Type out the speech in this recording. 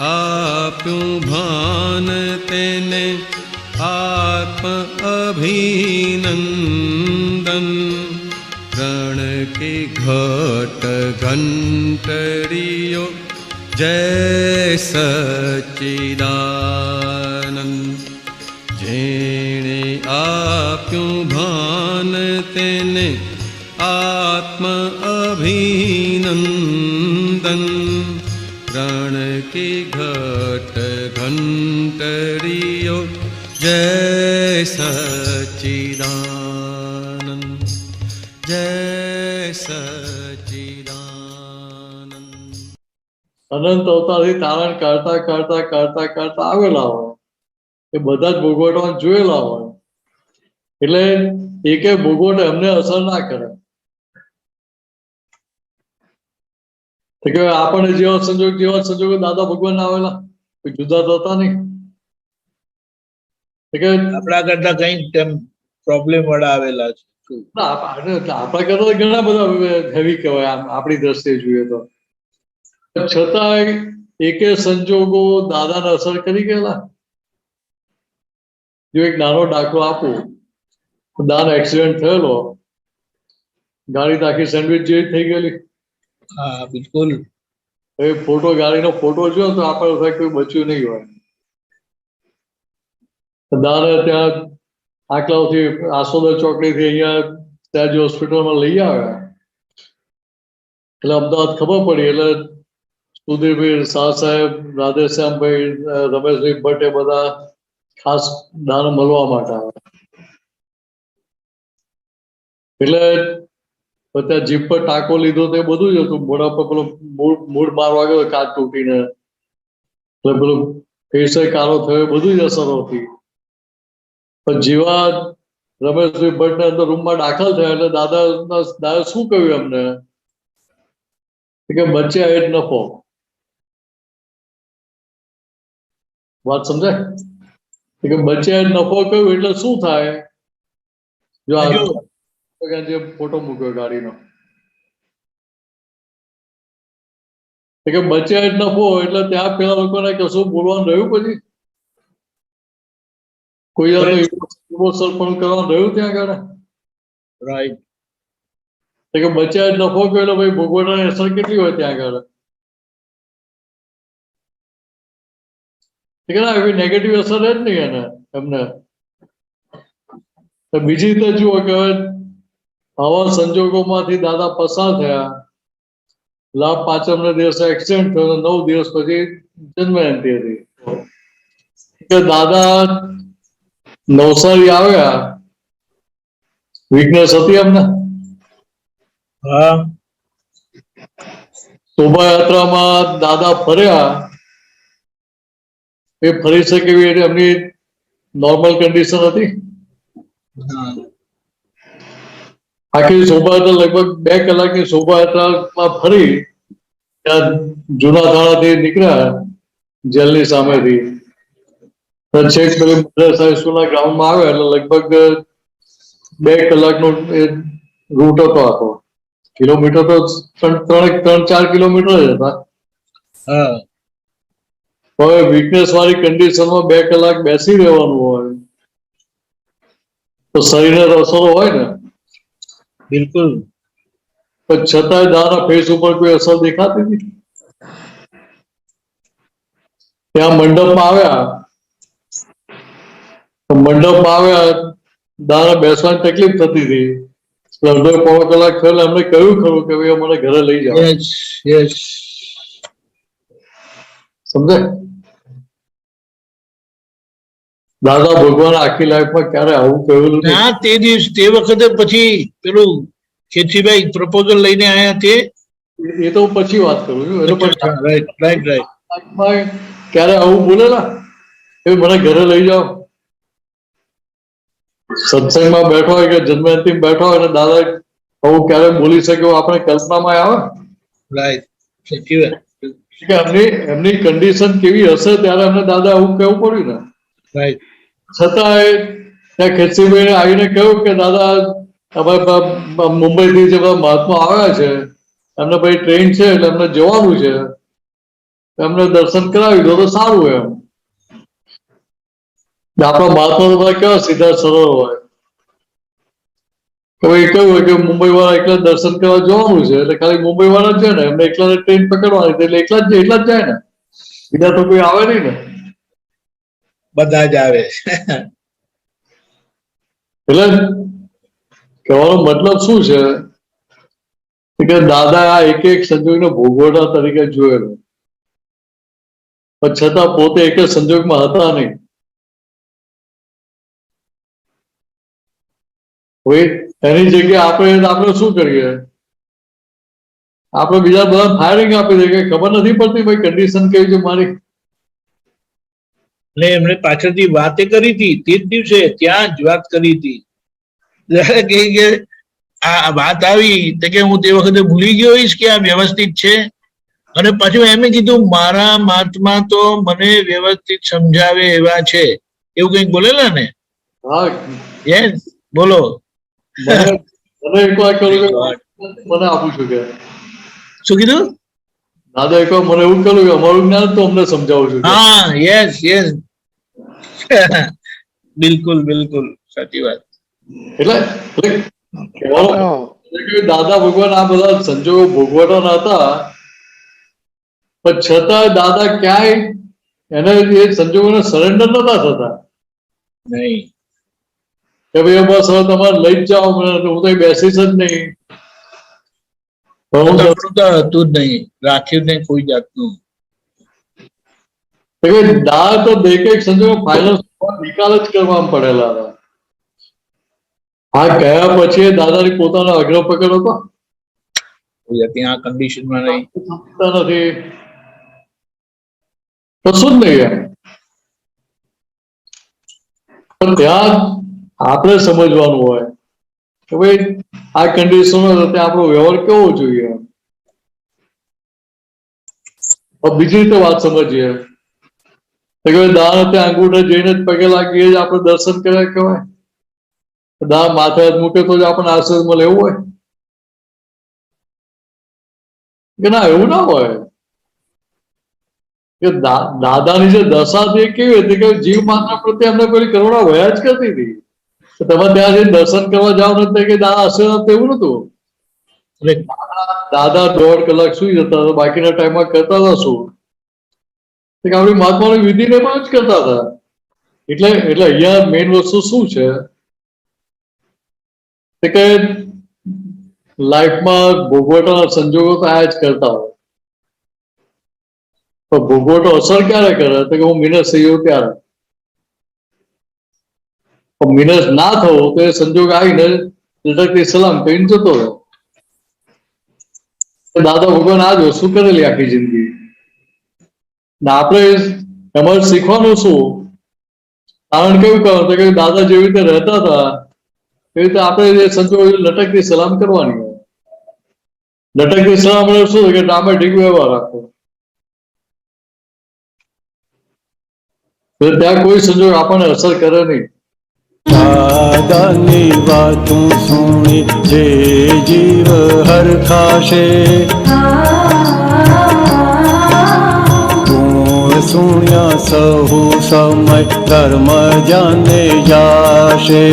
आप्यू भान तेने आप्यं अभिनन्दन। गण के घट घण्टरियो जय सचिरानन् भान तेने आत्म अभि રણ घट घंटरियो। जय જય जय જય અનંત અવતારથી તારણ કરતા કરતા કરતા કરતા આવેલા હોય એ બધા જ ભોગવટમાં જોયેલા હોય એટલે એકે ભોગવટ એમને અસર ના કરે તો કે આપણને જેવા સંજોગ જેવા સંજોગો દાદા ભગવાન આવેલા. જુદા તો હતા નહીં. આપણા કરતા કઈ તેમ પ્રોબ્લેમ વાળા આવેલા છે? આપણા કરતા ઘણા બધા હેવી કહેવાય આપણી દ્રષ્ટિએ જોઈએ તો. છતાંય એકે સંજોગો દાદાને અસર કરી ગયેલા. જો એક નાનો દાખલો આપું દાદા એક્સિડન્ટ થયેલો. ગાડી આખી સેન્ડવિચ જેવી થઈ ગયેલી. હા, બિલકુલ. એ ફોટો, ગાડીનો ફોટો જો તો આપણે થાય કોઈ બચ્યું નહીં હોય. દાદા ત્યાં આકલાવથી આસોદર ચોકડીથી અહીંયા ત્યાં જે હોસ્પિટલમાં લઈ આવ્યા. એટલે અમદાવાદ ખબર પડી, એટલે સુધીરભાઈ શાહ સાહેબ, રાધેશ્યામભાઈ રમેશભાઈ ભટ્ટ એ બધા ખાસ દાન મળવા માટે આવ્યા. એટલે બધા જીપ પર ટાંકો લીધો તો એ બધું જ હતું. મોઢા પર પેલો મૂળ મૂળ મારવા ગયો કાચ તૂટીને. એટલે પેલું ફેસે કાળો થયો બધું જ અસર હતી પણ જીવા રમેશભાઈ ભટ્ટ અંદર રૂમમાં દાખલ થયા એટલે દાદા દાદા શું કહ્યું એમને? કે બચ્ચે એટ નફો. વાત સમજાય? કે બચ્ચે નફો કહ્યું એટલે શું થાય? જો જે ફોટો મૂક્યો ગાડીનો. કે બચે જ નફો એટલે ત્યાં પેલા લોકોને કશું બોલવાનું રહ્યું પછી? કોઈ ઇમોશનલ પણ કરવાનું રહ્યું ત્યાં આગળ? રાઈટ કે બચે જ નફો કહ્યો એટલે ભાઈ ભોગવટાની અસર કેટલી હોય ત્યાં આગળ? ઠીક ને એવી નેગેટિવ અસર જ નહીં એને એમને. તો બીજી રીતે જુઓ કે આવા સંજોગોમાંથી દાદા પસાર થયા. લાભ પાંચમ દિવસે એક્સિડન્ટ થયો નવ દિવસ પછી જન્મજયંતિ હતી. કે દાદા નવસારી આવ્યા. વીકનેસ હતી એમને? હા. શોભાયાત્રામાં દાદા ફર્યા. એ ફરી શકે એવી એમની નોર્મલ કન્ડિશન હતી? હા. આખી શોભાયાત્રા લગભગ બે કલાકની શોભાયાત્રામાં ફરી ત્યાં જૂના થાણાથી નીકળ્યા જેલની સામેથી. છેક પેલી મદ્રાસા હાઈસ્કૂલના ગ્રાઉન્ડમાં આવ્યા એટલે લગભગ બે કલાકનો એ રૂટ હતો આખો. કિલોમીટર તો ત્રણ ત્રણ ચાર કિલોમીટર જ હતા. હા. હવે વીકનેસ વાળી કન્ડિશનમાં બે કલાક બેસી રહેવાનું હોય. તો શરીરને રસોડો અસરો હોય ને બિલકુલ. પણ છતાંય દારા ફેસ ઉપર કોઈ અસર દેખાતી નથી. ત્યાં મંડપમાં આવ્યા. મંડપમાં આવ્યા દારા બેસવાની તકલીફ થતી હતી. અડધો પોણો કલાક થયો એમને કહ્યું ખરું કે ભાઈ મને ઘરે લઈ જાઓ. યસ યસ સમજાય? દાદા ભગવાન આખી લાઈફમાં ક્યારે આવું કહ્યું ના તે દિવસ તે વખતે પછી પેલું ખેતીભાઈ પ્રપોઝલ લઈને આયા તે. એ તો પછી વાત કરું છું એનો રાઈટ રાઈટ રાઈટ ક્યારે આવું બોલેલા? એ મને ઘરે લઈ જાઓ. સત્સંગમાં બેઠો હોય કે જન્મયંતિ બેઠો હોય અને દાદા આવું ક્યારે બોલી શકે આપણે કલ્પનામાં આવે? રાઈટ એમની એમની કન્ડિશન કેવી હશે ત્યારે અમને દાદા આવું કહેવું પડ્યું ને. રાઈટ છતાંય ત્યાં ખેતસીભાઈને આવીને કહ્યું કે, દાદા અમે બ- બ- મુંબઈથી જે બધા મહાત્મા આવ્યા છે, એમને ભાઈ ટ્રેન છે, એટલે એમને જવાનું છે. એમને દર્શન કરાવી દો તો સારું એમ. આપણા મહાત્મા તો બધા કેવા સીધા સરળ હોય. તો એ કેવું હોય કે મુંબઈ વાળા એકલા દર્શન કરવા જવાનું છે, એટલે ખાલી મુંબઈ વાળા જ છે ને, એમને એકલા ટ્રેન પકડવાની એટલે એકલા જ એકલા જ જાય ને. બીજા તો કોઈ આવે નહીં ને. બધા જ આવે. એટલે કહેવાનો મતલબ શું છે? કે દાદા આ એક એક સંજોગને ભોગવટા તરીકે જોયેલો. પણ છતાં પોતે એક જ સંજોગમાં હતા નહીં. એની જગ્યાએ આપણે આપણે શું કરીએ? આપણે બીજા બધા ફાયરિંગ આપી દઈએ. ખબર નથી પડતી ભાઈ કન્ડિશન કેવી છે મારી? એટલે એમણે પાછળથી વાતે કરી હતી. તે જ દિવસે ત્યાં જ વાત કરી હતી. કે આ વાત આવી તો કે હું તે વખતે ભૂલી ગયો હોઈશ કે આ વ્યવસ્થિત છે. અને પાછું એમ કીધું મારા મહાત્મા તો મને વ્યવસ્થિત સમજાવે એવા છે. એવું કંઈક બોલેલા ને? હા. યસ બોલો. મને આપું છું કે શું કીધું? દાદા એક મને એવું કહ્યું કે અમારું જ્ઞાન તો અમને સમજાવું છું. હા યસ યસ બિલકુલ બિલકુલ. સાચી વાત. એટલે દાદા ભગવાન આ બધા સંજોગો ભોગવવાના હતા. પણ છતાં દાદા ક્યાંય એને એ સંજોગોને સરેન્ડર નતા થતા. નહીં. કે ભાઈ બસ હવે તમારે લઈ જ જાઓ હું તો બેસીશ જ નહીં. હતું જ નહીં. રાખ્યું નહીં કોઈ જાતનું. તો દેખ એક સંજોગો ફાઇનલ નિકાલ જ કરવામાં પડેલા હતા. આ ગયા પછી દાદાની પોતાનો આગ્રહ પકડ હતો? ત્યાં કન્ડિશનમાં નહીં. સમજતા નથી. કશું જ નહીં પણ ત્યાં આપણે સમજવાનું હોય. કે ભાઈ, આ કન્ડિશનો સાથે આપણો વ્યવહાર કેવો જોઈએ? બીજી રીતે વાત સમજીએ. તો કે ત્યાં અંગૂઠે જઈને જ પગે લાગીએ જ આપણે દર્શન કર્યા કહેવાય. દા માથે હાથ મૂકે તો જ આપણને આશીર્વાદ મળે એવું હોય? કે ના, એવું ના હોય. કે દાદાની જે દશા હતી કેવી હતી? કે જીવ માત્ર પ્રત્યે એમને પેલી કરુણા વયા જ કરતી હતી. તમે ત્યાં જઈને દર્શન કરવા જાવ નથી કે દાદા આશીર્વાદ એવું નતું. દાદા દોઢ કલાક સુઈ જતા હતા, બાકીના ટાઈમમાં કરતા હતા શું? કે આપણી મહાત્માની વિધિને પણ જ કરતા હતા. એટલે એટલે અહીંયા મેઇન વસ્તુ શું છે? કે લાઈફમાં ભોગવટના સંજોગો તો આ જ કરતા હોય. તો ભોગવટો અસર ક્યારે કરે? તો કે હું મિનસ થઈ ત્યારે. પણ મિનસ ના થવો તો એ સંજોગ આવીને લટકતી સલામ કહીને જતો રહ્યો દાદા ભગવાન આ વસ્તુ કરેલી આખી જિંદગી? આપણે એમાં શીખવાનું શું? કારણ કેવું કહો કે દાદા જેવી રીતે રહેતા હતા, એવી રીતે આપણે જે સંજોગ લટકતી સલામ કરવાની હોય. લટકતી સલામ એટલે શું? કે ડામે ઢીક વ્યવહાર રાખો. ત્યાં કોઈ સંજોગ આપણને અસર કરે નહીં. દાદાની વાતું સુણી જે જીવ હરખાશે સુણ્યા સહુ સમય ધર્મ જાને જાશે.